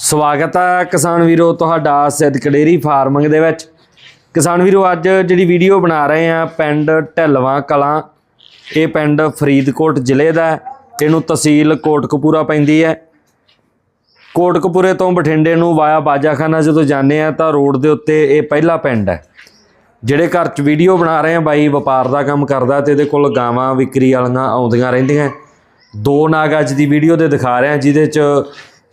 ਸਵਾਗਤ ਹੈ ਕਿਸਾਨ ਵੀਰੋ ਤੁਹਾਡਾ ਸਿੱਧਕ ਡੇਰੀ ਫਾਰਮਿੰਗ ਦੇ ਵਿੱਚ। ਕਿਸਾਨ ਵੀਰੋ, ਅੱਜ ਜਿਹੜੀ ਵੀਡੀਓ ਬਣਾ ਰਹੇ ਆ, ਪਿੰਡ ਢਿਲਵਾਂ ਕਲਾਂ, ਇਹ ਪਿੰਡ ਫਰੀਦਕੋਟ ਜ਼ਿਲ੍ਹੇ ਦਾ ਇਹਨੂੰ ਤਹਿਸੀਲ ਕੋਟਕਪੂਰਾ ਪੈਂਦੀ ਹੈ। ਕੋਟਕਪੂਰੇ ਤੋਂ ਬਠਿੰਡੇ ਨੂੰ ਵਾਇਆ ਬਾਜਾਖਾਨਾ ਜਦੋਂ ਜਾਂਦੇ ਆ ਤਾਂ ਰੋਡ ਦੇ ਉੱਤੇ ਇਹ ਪਹਿਲਾ ਪਿੰਡ ਹੈ। ਜਿਹੜੇ ਘਰ 'ਚ ਵੀਡੀਓ ਬਣਾ ਰਹੇ ਆ, ਬਾਈ ਵਪਾਰ ਦਾ ਕੰਮ ਕਰਦਾ ਤੇ ਇਹਦੇ ਕੋਲ ਗਾਵਾਂ, ਵਿਕਰੀ ਵਾਲੀਆਂ ਆਉਂਦੀਆਂ ਰਹਿੰਦੀਆਂ। ਦੋ ਨਾਗ ਅੱਜ ਦੀ ਵੀਡੀਓ ਦੇ ਦਿਖਾ ਰਹੇ ਆ, ਜਿਹਦੇ 'ਚ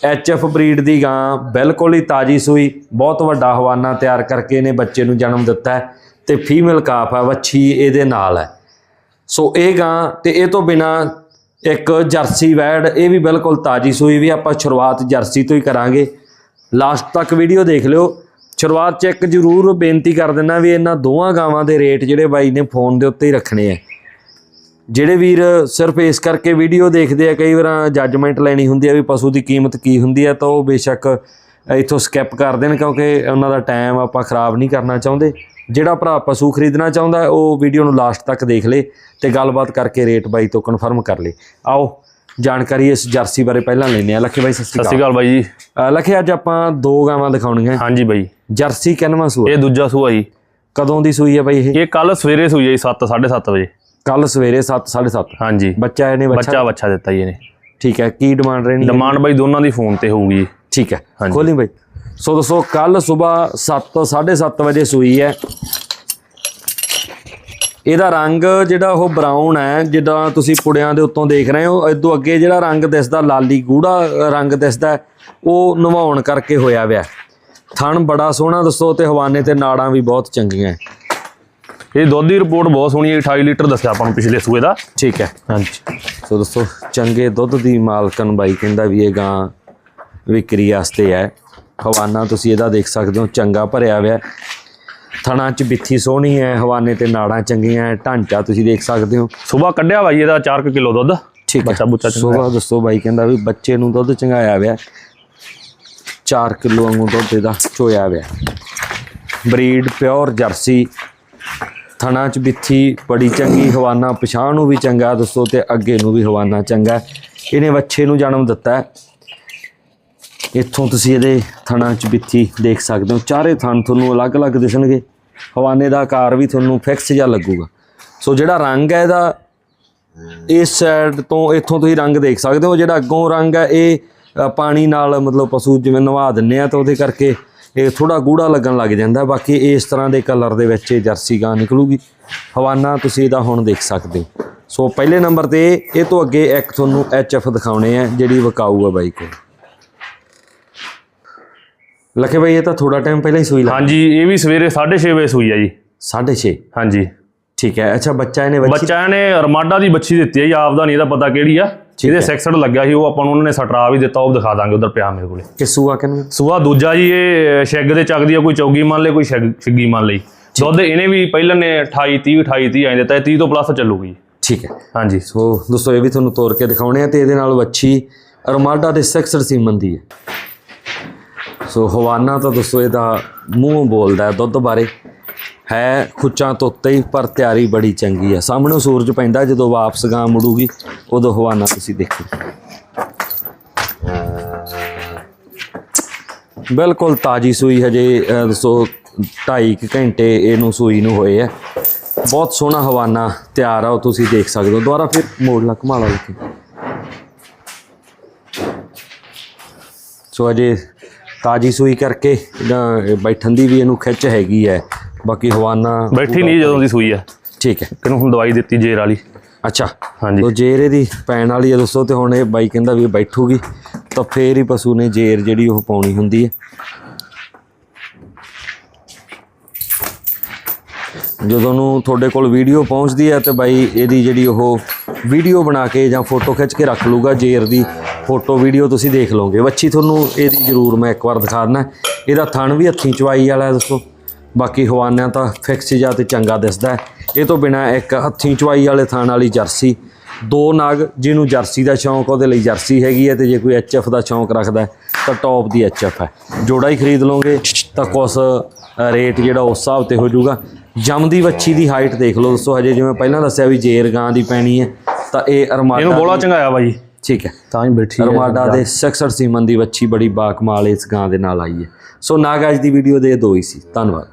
ਐਚਐਫ ਬਰੀਡ ਦੀ ਗਾਂ, ਬਿਲਕੁਲ ਹੀ ਤਾਜੀ ਸੂਈ, ਬਹੁਤ ਵੱਡਾ ਹਵਾਨਾ ਤਿਆਰ ਕਰਕੇ ਇਹਨੇ ਬੱਚੇ ਨੂੰ ਜਨਮ ਦਿੱਤਾ ਹੈ ਤੇ ਫੀਮੇਲ ਕਾਫ ਹੈ, ਵੱਛੀ ਇਹਦੇ ਨਾਲ ਹੈ। ਸੋ ਇਹ ਗਾਂ ਤੇ ਇਹ ਤੋਂ ਬਿਨਾ ਇੱਕ ਜਰਸੀ ਵੈੜ, ਇਹ ਵੀ ਬਿਲਕੁਲ ਤਾਜੀ ਸੂਈ ਵੀ ਆਪਾਂ ਸ਼ੁਰੂਆਤ ਜਰਸੀ ਤੋਂ ਹੀ ਕਰਾਂਗੇ। ਲਾਸਟ ਤੱਕ ਵੀਡੀਓ ਦੇਖ ਲਿਓ। ਸ਼ੁਰੂਆਤ 'ਚ ਇੱਕ ਜ਼ਰੂਰ ਬੇਨਤੀ ਕਰ ਦਿੰਦਾ ਵੀ ਇਹਨਾਂ ਦੋਵਾਂ ਗਾਵਾਂ ਦੇ ਰੇਟ ਜਿਹੜੇ ਬਾਈ ਨੇ ਫੋਨ ਦੇ ਉੱਤੇ ਹੀ ਰੱਖਣੇ ਆ ਜਿਹੜੇ ਵੀਰ ਸਿਰਫ ਇਸ ਕਰਕੇ ਵੀਡੀਓ ਦੇਖਦੇ ਆ ਕਈ ਵਾਰ ਜੱਜਮੈਂਟ ਲੈਣੀ ਹੁੰਦੀ ਆ ਵੀ ਪਸ਼ੂ ਦੀ ਕੀਮਤ ਕੀ ਹੁੰਦੀ ਆ ਤਾਂ ਉਹ ਬੇਸ਼ੱਕ ਇੱਥੋਂ ਸਕਿਪ ਕਰ ਦੇਣ ਕਿਉਂਕਿ ਉਹਨਾਂ ਦਾ ਟਾਈਮ ਆਪਾਂ ਖਰਾਬ ਨਹੀਂ ਕਰਨਾ ਚਾਹੁੰਦੇ। ਜਿਹੜਾ ਭਰਾ ਪਸ਼ੂ ਖਰੀਦਣਾ ਚਾਹੁੰਦਾ ਉਹ ਵੀਡੀਓ ਨੂੰ ਲਾਸਟ ਤੱਕ ਦੇਖ ਲੇ ਤੇ ਗੱਲਬਾਤ ਕਰਕੇ ਰੇਟ ਬਾਈ ਤੋਂ ਕਨਫਰਮ ਕਰ ਲੇ। ਆਓ ਜਾਣਕਾਰੀ ਇਸ ਜਰਸੀ ਬਾਰੇ ਪਹਿਲਾਂ ਲੈਂਦੇ ਆ ਲੱਖੇ ਬਾਈ ਸਤਿ ਸਤਿ ਸ਼੍ਰੀ ਸ਼੍ਰੀ ਅਕਾਲ ਅਕਾਲ ਬਾਈ ਜੀ। ਲੱਖੇ ਅੱਜ ਆਪਾਂ ਦੋ ਗਾਵਾਂ ਦਿਖਾਉਣੀਆਂ। ਹਾਂਜੀ ਬਾਈ। ਜਰਸੀ ਕਿੰਨਵਾਂ ਸੂਆ? ਇਹ ਦੂਜਾ ਸੂਆ ਜੀ। ਕਦੋਂ ਦੀ ਸੂਈ ਹੈ ਬਾਈ ਇਹ? ਇਹ ਕੱਲ ਸਵੇਰੇ ਸੂਈ ਹੈ ਜੀ 7 7:30 ਵਜੇ। ਕੱਲ ਸਵੇਰੇ 7 7:30 ਹਾਂਜੀ। ਬੱਚਾ ਇਹਨੇ ਬੱਚਾ? ਬੱਚਾ ਬੱਚਾ ਦਿੱਤਾ ਜੀ ਇਹਨੇ। ਠੀਕ ਹੈ ਕੀ ਡਿਮਾਂਡ ਰਹਿਣੀ? ਡਿਮਾਂਡ ਬਾਈ ਦੋਨਾਂ ਦੀ ਫੋਨ ਤੇ ਹੋਊਗੀ ਠੀਕ ਹੈ। ਖੋਲੀ ਬਾਈ। ਸੋ ਦੋਸਤੋ ਕੱਲ ਸਵੇਰ 7 7:30 ਵਜੇ ਸੂਈ ਹੈ। ਇਹਦਾ ਰੰਗ ਜਿਹੜਾ ਉਹ ਬਰਾਊਨ ਹੈ ਜਿੱਦਾਂ ਤੁਸੀਂ ਪੁੜਿਆਂ ਦੇ ਉੱਤੋਂ ਦੇਖ ਰਹੇ ਹੋ ਇਦੋਂ ਅੱਗੇ ਜਿਹੜਾ ਰੰਗ ਦਿਸਦਾ ਲਾਲੀ ਗੂੜਾ ਰੰਗ ਦਿਸਦਾ ਉਹ ਨਵਾਉਣ ਕਰਕੇ ਹੋਇਆ ਵਿਆ। ਥਣ ਬੜਾ ਸੋਹਣਾ ਦੱਸੋ ਤੇ ਹਵਾਨੇ ਤੇ ਨਾੜਾਂ ਵੀ ਬਹੁਤ ਚੰਗੀਆਂ। ਇਹ ਦੁੱਧ ਦੀ ਰਿਪੋਰਟ ਬਹੁਤ ਸੋਹਣੀ ਹੈ 28 ਲੀਟਰ ਦੱਸਿਆ ਆਪਾਂ ਨੂੰ ਪਿਛਲੇ ਸੂਏ ਦਾ। ਠੀਕ ਹੈ। ਹਾਂਜੀ। ਸੋ ਦੋਸਤੋ ਚੰਗੇ ਦੁੱਧ ਦੀ ਮਾਲਕਨ ਬਾਈ ਕਹਿੰਦਾ ਵੀ ਇਹ ਗਾਂ ਵਿਕਰੀ ਵਾਸਤੇ ਹੈ। ਹਵਾਨਾ ਤੁਸੀਂ ਇਹਦਾ ਦੇਖ ਸਕਦੇ ਹੋ ਚੰਗਾ ਭਰਿਆ ਹੋਇਆ। ਥਣਾ ਚ ਬਿੱਥੀ ਸੋਹਣੀ ਹੈ ਹਵਾਨੇ ਤੇ ਨਾੜਾਂ ਚੰਗੀਆਂ ਹੈ ਢਾਂਚਾ ਤੁਸੀਂ ਦੇਖ ਸਕਦੇ ਹੋ। ਸਵੇਰ ਕੱਢਿਆ ਬਾਈ ਇਹਦਾ 4 ਕਿਲੋ ਦੁੱਧ। ਠੀਕ ਹੈ। ਬੱਚਾ ਬੁੱਚਾ ਚੰਗਾ ਸੋਵਾ ਦੱਸੋ ਬਾਈ ਕਹਿੰਦਾ ਵੀ ਬੱਚੇ ਨੂੰ ਦੁੱਧ ਚੰਗਾਇਆ ਹੋਇਆ 4 ਕਿਲੋ ਵਾਂਗੂ ਦੁੱਧ ਇਹਦਾ ਚੋਇਆ ਹੋਇਆ ਬਰੀਡ ਪਿਓਰ ਜਰਸੀ ਥਣਾ ਚ ਬਿੱਥੀ ਬੜੀ ਚੰਗੀ, ਹਵਾਨਾ ਪਛਾਣ ਨੂੰ ਵੀ ਚੰਗਾ, ਦੱਸੋ ਤੇ ਅੱਗੇ ਨੂੰ ਵੀ ਹਵਾਨਾ ਚੰਗਾ। ਇਹਨੇ ਵੱਛੇ ਨੂੰ ਜਨਮ ਦਿੱਤਾ ਇੱਥੋਂ ਤੁਸੀਂ ਇਹਦੇ ਥਣਾ ਚ ਬਿੱਥੀ ਦੇਖ ਸਕਦੇ ਹੋ। ਚਾਰੇ ਥਣ ਤੁਹਾਨੂੰ ਅਲੱਗ-ਅਲੱਗ ਦਿਸਣਗੇ। ਹਵਾਨੇ ਦਾ ਆਕਾਰ ਵੀ ਤੁਹਾਨੂੰ ਫਿਕਸ ਜਿਹਾ ਲੱਗੂਗਾ। ਸੋ ਜਿਹੜਾ ਰੰਗ ਹੈ ਇਹਦਾ, ਇਸ ਸਾਈਡ ਤੋਂ ਇੱਥੋਂ ਤੁਸੀਂ ਰੰਗ ਦੇਖ ਸਕਦੇ ਹੋ। ਜਿਹੜਾ ਅੱਗੋਂ ਰੰਗ ਹੈ, ਇਹ ਪਾਣੀ ਨਾਲ ਮਤਲਬ ਪਸ਼ੂ ਜਿਵੇਂ ਨਵਾ ਦਿੰਨੇ ਆ, ਤਾਂ ਉਹਦੇ ਕਰਕੇ ਇਹ ਥੋੜਾ ਗੂੜਾ ਲੱਗਣ ਲੱਗ ਜਾਂਦਾ। ਬਾਕੀ ਇਸ ਤਰ੍ਹਾਂ ਦੇ ਕਲਰ ਦੇ ਵਿੱਚ ਇਹ ਜਰਸੀ ਗਾਂ ਨਿਕਲੂਗੀ। ਹਵਾਨਾ ਤੁਸੀਂ ਇਹਦਾ ਹੁਣ ਦੇਖ ਸਕਦੇ ਹੋ। ਸੋ ਪਹਿਲੇ ਨੰਬਰ ਤੇ ਇਹ ਤੋਂ ਅੱਗੇ ਇੱਕ ਤੁਹਾਨੂੰ ਐਫ ਦਿਖਾਉਣੇ ਆ ਜਿਹੜੀ ਵਿਕਾਊ ਆ ਬਾਈ ਕੋਲ। ਲਖੇ ਬਾਈ ਇਹ ਤਾਂ ਥੋੜਾ ਟਾਈਮ ਪਹਿਲਾਂ ਹੀ ਸੂਈ ਲਾ ਹਾਂਜੀ ਇਹ ਵੀ ਸਵੇਰੇ 6:30 ਵਜੇ ਸੂਈ ਹੈ ਜੀ। 6.5 ਹਾਂਜੀ। ਠੀਕ ਹੈ ਅੱਛਾ ਬੱਚਾ ਇਹਨੇ ਬੱਚੀ ਬੱਚਾ ਇਹਨੇ ਰਮਾਡਾ ਦੀ ਬੱਚੀ ਦਿੱਤੀ ਹੈ ਜੀ ਆਪਦਾ ਨਹੀਂ ਇਹਦਾ ਪਤਾ ਕਿਹੜੀ ਆ। ਇਹਦੇ ਸੈਕਸਡ ਲੱਗਿਆ ਸੀ ਉਹ ਆਪਾਂ ਨੂੰ ਉਹਨਾਂ ਨੇ ਸਟਰਾ ਵੀ ਦਿੱਤਾ ਉਹ ਦਿਖਾ ਦਾਂਗੇ ਉਧਰ ਪਿਆ ਮੇਰੇ ਕੋਲੇ। ਕਿ ਸੂਆ ਕਿਨੂੰ ਸੂਆ ਦੂਜਾ ਜੀ ਇਹ ਸ਼ੈਗ ਦੇ ਚੱਕਦੀ ਆ ਕੋਈ ਚੌਗੀ ਮੰਨ ਲਈ ਕੋਈ ਸ਼ੈਗ- ਛਿੱਗੀ ਮੰਨ ਲਈ ਦੁੱਧ ਇਹਨੇ ਵੀ ਪਹਿਲਾਂ ਨੇ 28 30 28 30 ਆਏ ਦਿੱਤਾ ਇਹ 30 ਤੋਂ ਪਲੱਸ ਚੱਲੂਗੀ। ਠੀਕ ਹੈ। ਹਾਂਜੀ। ਸੋ ਦੋਸਤੋ ਇਹ ਵੀ ਤੁਹਾਨੂੰ ਤੋੜ ਕੇ ਦਿਖਾਉਣੇ ਆ ਤੇ ਇਹਦੇ ਨਾਲ ਵੱਛੀ ਅਰਮਾਡਾ ਦੇ ਸੈਕਸਡ ਸੀਮਨ ਦੀ ਹੈ। ਸੋ ਹਵਾਨਾ ਤਾਂ ਦੋਸਤੋ ਇਹਦਾ ਮੂੰਹ ਬੋਲਦਾ ਦੁੱਧ ਬਾਰੇ। ਹੈ ਖੁੱਚਾਂ ਤੋਂ ਹੀ ਪਰ ਤਿਆਰੀ ਬੜੀ ਚੰਗੀ ਹੈ। ਸਾਹਮਣੇ ਸੂਰਜ ਪੈਂਦਾ ਜਦੋਂ ਵਾਪਸ ਗਾਂ ਮੁੜੂਗੀ ਉਦੋਂ ਹਵਾਨਾ ਤੁਸੀਂ ਦੇਖੋ। ਬਿਲਕੁਲ ਤਾਜੀ ਸੂਈ ਹਜੇ ਅ, ਦੋਸਤੋ 2.5 ਘੰਟੇ ਇਹਨੂੰ ਸੂਈ ਨੂੰ ਹੋਏ ਆ। ਬਹੁਤ ਸੋਹਣਾ ਹਵਾਨਾ ਤਿਆਰ ਆ ਉਹ ਤੁਸੀਂ ਦੇਖ ਸਕਦੇ ਹੋ। ਦੁਬਾਰਾ ਫਿਰ ਮੋੜ ਲਾ ਘੁਮਾ ਲਾ ਲਿਖੀ ਸੋ ਅਜੇ ਤਾਜੀ ਸੂਈ ਕਰਕੇ ਇਹਦਾ ਬੈਠਣ ਦੀ ਵੀ ਇਹਨੂੰ ਖਿੱਚ ਹੈਗੀ ਹੈ। ਬਾਕੀ ਹਵਾਨਾ ਬੈਠੀ ਨਹੀਂ ਜਦੋਂ ਦੀ ਸੂਈ ਆ। ਠੀਕ ਹੈ। ਇਹਨੂੰ ਹੁਣ ਦਵਾਈ ਦਿੱਤੀ ਜੇਰ ਵਾਲੀ। ਅੱਛਾ। ਹਾਂਜੀ। ਤੋ ਜੇਰ ਇਹਦੀ ਪੈਣ ਵਾਲੀ ਹੈ ਦੋਸਤੋ ਤੇ ਹੁਣ ਇਹ ਬਾਈ ਕਹਿੰਦਾ ਵੀ ਬੈਠੂਗੀ ਤਾਂ ਫੇਰ ਹੀ ਪਸ਼ੂ ਨੇ ਜੇਰ ਜਿਹੜੀ ਉਹ ਪਾਉਣੀ ਹੁੰਦੀ ਹੈ। ਜਦੋਂ ਨੂੰ ਤੁਹਾਡੇ ਕੋਲ ਵੀਡੀਓ ਪਹੁੰਚਦੀ ਹੈ ਤੇ ਬਾਈ ਇਹਦੀ ਜਿਹੜੀ ਉਹ ਵੀਡੀਓ ਬਣਾ ਕੇ ਜਾਂ ਫੋਟੋ ਖਿੱਚ ਕੇ ਰੱਖ ਲੂਗਾ ਜੇਰ ਦੀ ਫੋਟੋ ਵੀਡੀਓ ਤੁਸੀਂ ਦੇਖ ਲਓਗੇ। ਵੱਛੀ ਤੁਹਾਨੂੰ ਇਹਦੀ ਜ਼ਰੂਰ ਮੈਂ ਇੱਕ ਵਾਰ ਦਿਖਾ ਦਿੰਦਾ। ਇਹਦਾ ਥਣ ਵੀ ਹੱਥੀਂ ਚਵਾਈ ਵਾਲਾ ਹੈ ਦੋਸਤੋ। ਬਾਕੀ ਹਵਾਨਿਆਂ ਤਾਂ ਫਿਕਸ ਜਾਂ ਤੇ ਚੰਗਾ ਦਿਸਦਾ ਹੈ। ਇਹ ਤੋਂ ਬਿਨਾ ਇੱਕ ਹੱਥੀਂ ਚਵਾਈ ਵਾਲੇ ਥਣ ਵਾਲੀ ਜਰਸੀ ਦੋ ਨਾਗ ਜਿਹਨੂੰ ਜਰਸੀ ਦਾ ਸ਼ੌਂਕ ਉਹਦੇ ਲਈ ਜਰਸੀ ਹੈਗੀ ਹੈ ਤੇ ਜੇ ਕੋਈ ਐਚਐਫ ਦਾ ਸ਼ੌਂਕ ਰੱਖਦਾ ਹੈ, ਤਾਂ ਟੌਪ ਦੀ ਐਚਐਫ ਹੈ। ਜੋੜਾ ਹੀ ਖਰੀਦ ਲਓਗੇ ਤਾਂ ਕੁਛ ਅ, ਰੇਟ ਜਿਹੜਾ ਉਸ ਹਿਸਾਬ ਤੇ ਹੋ ਜਾਊਗਾ। ਜੰਮਦੀ ਵੱਛੀ ਦੀ ਹਾਈਟ ਦੇਖ ਲਓ ਦੋਸਤੋ ਹਜੇ ਜਿਵੇਂ ਪਹਿਲਾਂ ਦੱਸਿਆ ਵੀ ਜੇਰ ਗਾਂ ਦੀ ਪੈਣੀ ਹੈ ਤਾਂ ਇਹ ਅਰਮਾਦਾ ਇਹਨੂੰ ਬੋਲਾ ਚੰਗਾਇਆ ਬਾਈ। ਠੀਕ ਹੈ। ਤਾਂ ਹੀ ਬੈਠੀ ਹੈ ਰਮਾਡਾ ਦੇ 66 ਸੀਮਨ ਦੀ ਵੱਛੀ ਬੜੀ ਬਾਕਮਾਲ ਇਸ ਗਾਂ ਦੇ ਨਾਲ ਆਈ ਹੈ। ਸੋ ਨਾਗ ਅੱਜ ਦੀ ਵੀਡੀਓ ਦੇ ਦੋ ਹੀ ਸੀ। ਧੰਨਵਾਦ।